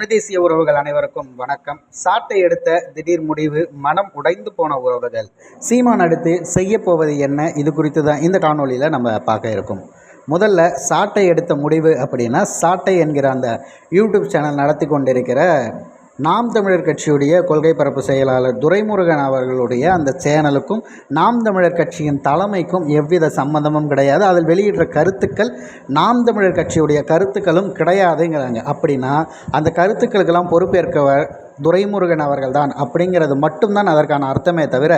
தமிழ் தேசிய உறவுகள் அனைவருக்கும் வணக்கம். சாட்டை எடுத்த திடீர் முடிவு மனம் உடைந்து போன உறவுகள். சீமான் அடுத்து செய்ய போவது என்ன? இது குறித்து தான் இந்த காணொலியில் நம்ம பார்க்க இருக்கோம். முதல்ல சாட்டை எடுத்த முடிவு அப்படின்னா சாட்டை என்கிற அந்த யூடியூப் சேனல் நடத்தி கொண்டிருக்கிற நாம் தமிழர் கட்சியுடைய கொள்கை பரப்பு செயலாளர் துரைமுருகன் அவர்களுடைய அந்த சேனலுக்கும் நாம் தமிழர் கட்சியின் தலைமைக்கும் எவ்வித சம்மந்தமும் கிடையாது. அதில் வெளியிடுற கருத்துக்கள் நாம் தமிழர் கட்சியுடைய கருத்துக்களும் கிடையாதுங்கிறாங்க. அப்படின்னா அந்த கருத்துக்களுக்கெல்லாம் பொறுப்பேற்க துரைமுருகன் அவர்கள் தான் அப்படிங்கிறது மட்டும்தான் அதற்கான அர்த்தமே தவிர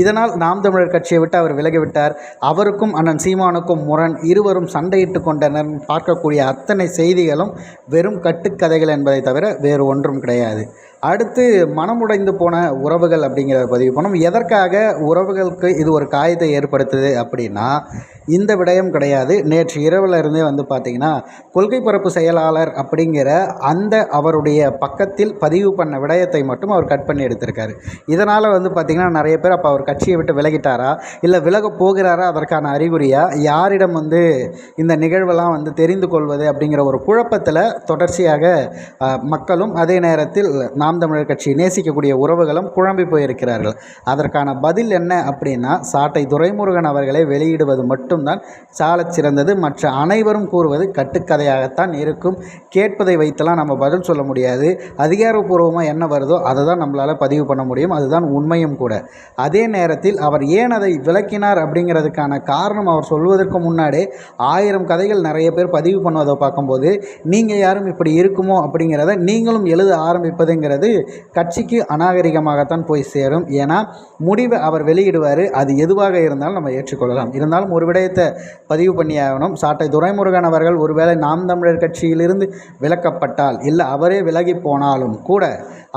இதனால் நாம் தமிழர் கட்சியை விட்டு அவர் விலகிவிட்டார். அவருக்கும் அண்ணன் சீமானுக்கும் முரண் இருவரும் சண்டையிட்டு கொண்டனர். பார்க்கக்கூடிய அத்தனை செய்திகளும் வெறும் கட்டுக்கதைகள் என்பதை தவிர வேறு ஒன்றும் கிடையாது. அடுத்து மனமுடைந்து போன உறவுகள் அப்படிங்கிறத பதிவு பண்ணோம். எதற்காக உறவுகளுக்கு இது ஒரு காயத்தை ஏற்படுத்துது அப்படின்னா இந்த விடயம் கிடையாது. நேற்று இரவில் இருந்தே வந்து பார்த்திங்கன்னா கொள்கை பரப்பு செயலாளர் அப்படிங்கிற அந்த அவருடைய பக்கத்தில் பதிவு பண்ண விடயத்தை மட்டும் அவர் கட் பண்ணி எடுத்திருக்காரு. இதனால் வந்து பார்த்திங்கன்னா நிறைய பேர் அப்போ அவர் கட்சியை விட்டு விலகிட்டாரா? இல்லை விலக போகிறாரா? அதற்கான அறிகுறியா? யாரிடம் வந்து இந்த நிகழ்வெல்லாம் வந்து தெரிந்து கொள்வது அப்படிங்கிற ஒரு குழப்பத்தில் தொடர்ச்சியாக மக்களும் அதே நேரத்தில் நாம் தமிழர் கட்சியை நேசிக்கக்கூடிய உறவுகளும் குழம்பி போயிருக்கிறார்கள். அதற்கான பதில் என்ன அப்படின்னா சாட்டை துரைமுருகன் அவர்களை வெளியிடுவது மட்டும் மட்டும்தான் சாலச் சிறந்தது. மற்ற அனைவரும் கூறுவது கட்டுக்கதையாகத்தான் இருக்கும். கேட்பதை வைத்தெல்லாம் நம்ம பதில் சொல்ல முடியாது. அதிகாரப்பூர்வமாக என்ன வருதோ அதை தான் நம்மளால் பதிவு பண்ண முடியும். அதுதான் உண்மையும் கூட. அதே நேரத்தில் அவர் ஏன் அதை விளக்கினார் அப்படிங்கிறதுக்கான காரணம் அவர் சொல்வதற்கு முன்னாடி ஆயிரம் கதைகள் நிறைய பேர் பதிவு பண்ணுவதை பார்க்கும்போது நீங்கள் யாரும் இப்படி இருக்குமோ? அப்படிங்கிறத நீங்களும் எழுத ஆரம்பிப்பதுங்கிறது கட்சிக்கு அநாகரிகமாகத்தான் போய் சேரும். ஏன்னா முடிவை அவர் வெளியிடுவார். அது எதுவாக இருந்தாலும் நம்ம ஏற்றுக்கொள்ளலாம். இருந்தாலும் ஒரு விடயத்தை பதிவு பண்ணி ஆகணும் சாட்டை துரைமுருகன் அவர்கள் ஒருவேளை நாம் தமிழர் கட்சியிலிருந்து விலக்கப்பட்டால் இல்லை அவரே விலகி போனாலும் கூட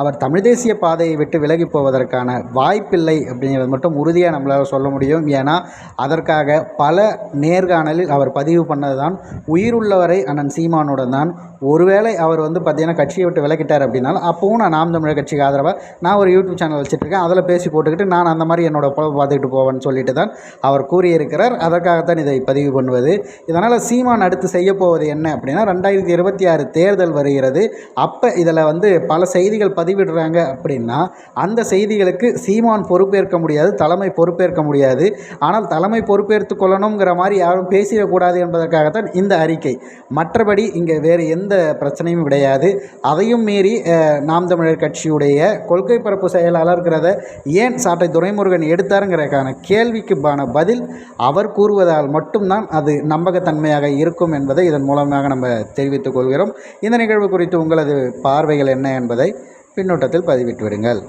அவர் தமிழ் தேசிய பாதையை விட்டு விலகி போவதற்கான வாய்ப்பில்லை அப்படிங்கிறது மட்டும் உறுதியாக நம்மளால் சொல்ல முடியும். ஏன்னா அதற்காக பல நேர்காணலில் அவர் பதிவு பண்ணது தான் உயிருள்ளவரை அண்ணன் சீமானுடன் தான். ஒருவேளை அவர் வந்து பார்த்தீங்கன்னா கட்சியை விட்டு விலகிட்டார் அப்படின்னாலும் அப்போவும் நான் நாம் தமிழர் கட்சிக்கு ஆதரவாக நான் ஒரு யூடியூப் சேனல் வச்சுட்ருக்கேன் அதில் பேசி போட்டுக்கிட்டு நான் அந்த மாதிரி என்னோடய பொழப்பு பார்த்துக்கிட்டு போவேன்னு சொல்லிட்டு தான் அவர் கூறியிருக்கிறார். அதற்காக தான் இதை பதிவு பண்ணுவது. இதனால் சீமான் அடுத்து செய்ய போவது என்ன அப்படின்னா ரெண்டாயிரத்தி இருபத்தி ஆறு தேர்தல் வருகிறது. அப்போ இதில் வந்து பல செய்திகள் பதிவிடுறாங்க அப்படின்னா அந்த செய்திகளுக்கு சீமான் பொறுப்பேற்க முடியாது தலைமை பொறுப்பேற்க முடியாது. ஆனால் தலைமை பொறுப்பேற்று கொள்ளணுங்கிற மாதிரி யாரும் பேசிடக்கூடாது என்பதற்காகத்தான் இந்த அறிக்கை. மற்றபடி இங்கே வேறு எந்த பிரச்சனையும் கிடையாது. அதையும் மீறி நாம் தமிழர் கட்சியுடைய கொள்கை பரப்பு செயலாளர்கிறத ஏன் சாட்டை துரைமுருகன் எடுத்தாருங்கிறதுக்கான கேள்விக்குப்பான பதில் அவர் கூறுவது கூறுவதால் மட்டும்தான் அது நம்பகத்தன்மையாக இருக்கும் என்பதை இதன் மூலமாக நம்ம தெரிவித்துக் கொள்கிறோம். இந்த நிகழ்வு குறித்து உங்களது பார்வைகள் என்ன என்பதை பின்னோட்டத்தில் பதிவிட்டு விடுங்கள்.